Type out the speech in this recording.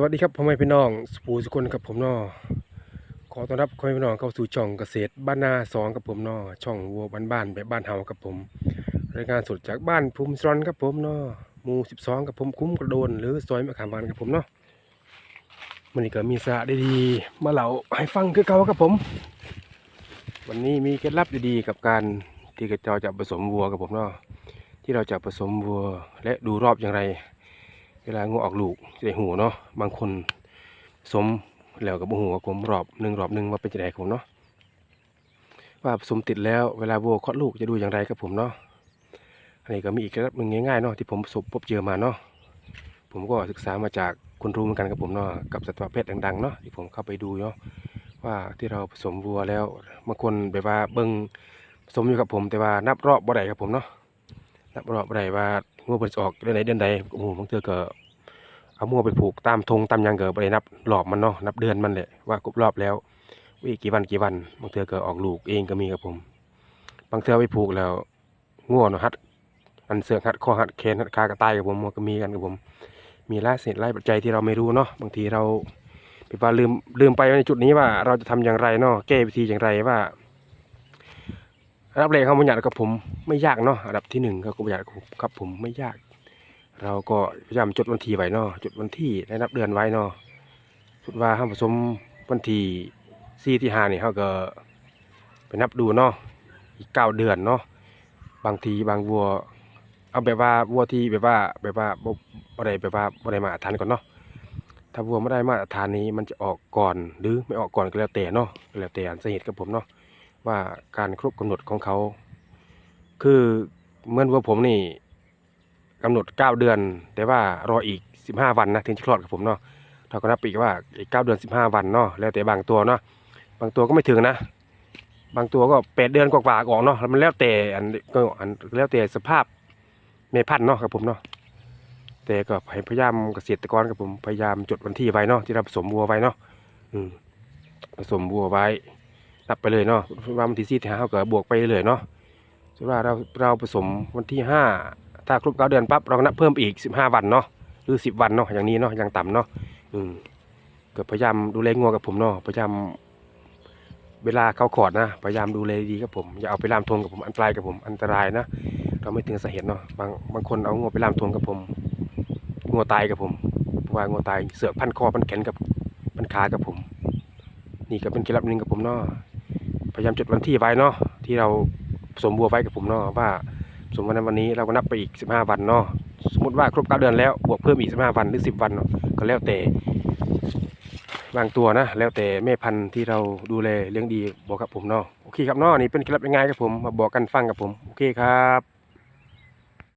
สวัสดีครับพ่อแม่พี่น้องสปูสุคนครับผมนาะขอต้อนรับพ่อแม่พี่น้องเข้าสู่ช่องเกษตรบ้านนาสองกับผมนาะช่องวัวบ้านๆแบบบ้านเฮากับผมรายงานสดจากบ้านภูมิสรอนครับผมนาะหมู่12กับผมคุ้มกระโดนหรือซอยมะขามหวานกับผมนาะวันนี้ก็มีสาระดีๆมาเล่าให้ฟังคือเก่าครับผม วันนี้มีเคล็ดลับดีๆกับการที่เราจะผสมวัวกับผมนาะที่เราจะผสมวัวและดูรอบอย่างไร วลางูออกลูกจะได้หูเนาะบางคนสมแล้วกับหูกับผมรอบหนึ่งรอบหนึ่งว่าเป็นจะไดผมเนาะว่าสมติดแล้วเวลาวัวคลอดลูกจะดูอย่างไรครับผมเนาะอันนี้ก็มีอีกเคล็ดลับหนึ่งง่ายๆเนาะที่ผมสบพบเจอมาเนาะผมก็ศึกษามาจากคนรู้เหมือนกันครับผมเนาะกับสัตวแพทย์ดังๆเนาะที่ผมเข้าไปดูเนาะว่าที่เราผสมวัวแล้วบางคนแบบว่าเบิ่งผสมอยู่กับผมแต่ว่านับรอบบ่ได้ครับผมเนาะ นับรอบได้ว่างัวเพิ่นออกเดือนไหนเดือนใดโอ้โหบางเทื่อก็เอามัวไปผูกตามธงตามยังเกิดไปนับรอบมันเนาะนับเดือนมันแหละว่าครบรอบแล้ววิกี่วันกี่วันบางเทื่อก็ออกลูกเองก็มีครับผม บางเทื่อไปผูกแล้วง่วเนาะฮัดอันเสือกฮัดคอฮัดแขนฮัดขากระต่ายกับผมมันก็มีกันกับผม มีหลายเหตุหลายปัจจัยที่เราไม่รู้เนาะบางทีเราแบบว่าลืมลืมไปในจุดนี้ว่าเราจะทำอย่างไรเนาะแก้วิธีอย่างไรว่า อันดับแรกเขาบัญญัติกับผมไม่ยากเนาะอันดับที่หนึ่งก็บัญญัติกับผมไม่ยาก เราก็พยายามจดวันที่ไว้เนาะจดวันที่และนับเดือนไว้เนาะสุดว่าห้าผสมวันที่สี่ที่ห้านี่เขาก็ไปนับดูเนาะอีกเก้าเดือนเนาะบางทีบางวัว เอาแบบว่าวัวที่แบบว่าแบบว่าบ่ได้แบบว่าบ่ได้มาตรฐานก่อนเนาะถ้าวัวไม่ได้มาตรฐานนี้มันจะออกก่อนหรือไม่ออกก่อนก็แล้วแต่เนาะก็แล้วแต่อันสาเหตุกับผมเนาะ ว่าการครบกำหนดของเขา คือเหมื่อนวัวผมนี่กำหนด 9 เดือน แต่ว่ารออีก 15 วันนะถึงจะคลอดกับผมเนาะเราก็นับอีกว่าอีก 9 เดือน 15 วันเนาะแล้วแต่บางตัวเนาะบางตัวก็ไม่ถึงนะ บางตัวก็ 8 เดือนกว่าๆก็ออกเนาะแล้วมันแล้วแต่อันก็อันแล้วแต่สภาพเมพันธุ์เนาะครับผมเนาะแต่ก็พยายามเกษตรกรกับผมพยายามจดวันที่ไว้เนาะที่เราผสมวัวไว้เนาะผสมวัวไว้ นับไปเลยเนาะว่าวันที่สี่ที่ห้าเขาก็บวกไปเรื่อยเนาะสมมติว่าเราเราผสมวันที่ห้าถ้าครบเก้าเดือนปั๊บเราก็นับเพิ่มอีกสิบห้าวันเนาะหรือสิบวันเนาะอย่างนี้เนาะอย่างต่ำเนาะอืมก็พยายามดูแลงัวกับผมเนาะพยายามเวลาเขาขอดนะพยายามดูแลดีกับผมอย่าเอาไปลามทวงกับผมอันตรายกับผมอันตรายนะเราไม่ถึงสาเหตุเนาะบางบางคนเอางัวไปลามทวงกับผมงัวตายกับผมเพราะว่างัวตายเสือกพันคอพันแขนกับพันขากับผม นี่ก็เป็นเคล็ดลับหนึ่งกับผมเนาะ ยายามจดวันที่ไว้เนาะที่เราสมบัวไว้กับผมเนาะว่าสมมติวันนี้เราก็นับไปอีก 15 วันเนาะสมมติว่าครบ9เดือนแล้วบวกเพิ่มอีก 15 วันหรือ 10 วันเนาะก็แล้วแต่บางตัวนะ แล้วแต่แม่พันธุ์ที่เราดูแลเลี้ยงดีบอกกับผมเนาะโอเคครับเนาะนี่เป็นเคล็ดลับยังไงครับผมมาบอกกันฟังกับผมโอเคครับ